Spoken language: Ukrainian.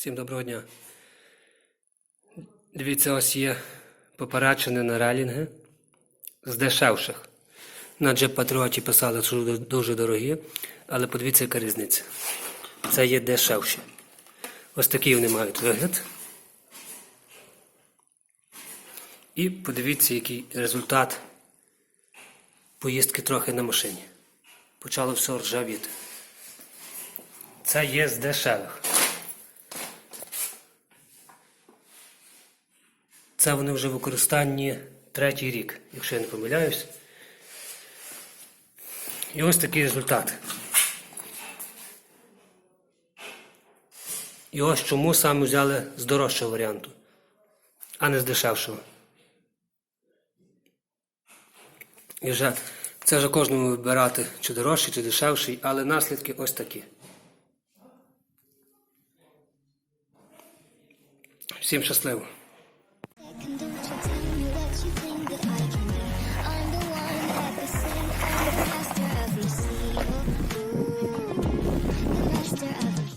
Всім доброго дня. Дивіться, ось є попередження на релінги з дешевших. На Джеп Патріоті писали, що дуже дорогі, але подивіться, яка різниця. Це є дешевші. Ось такий вони мають вигляд. І подивіться, який результат поїздки трохи на машині. Почало все ржавіти. Це є з дешевих. Це вони вже в використанні третій рік, якщо я не помиляюсь. І ось такий результат. І ось чому саме взяли з дорожчого варіанту, а не з дешевшого. І вже це вже кожному вибирати, чи дорожчий, чи дешевший, але наслідки ось такі. Всім щасливо! 근데...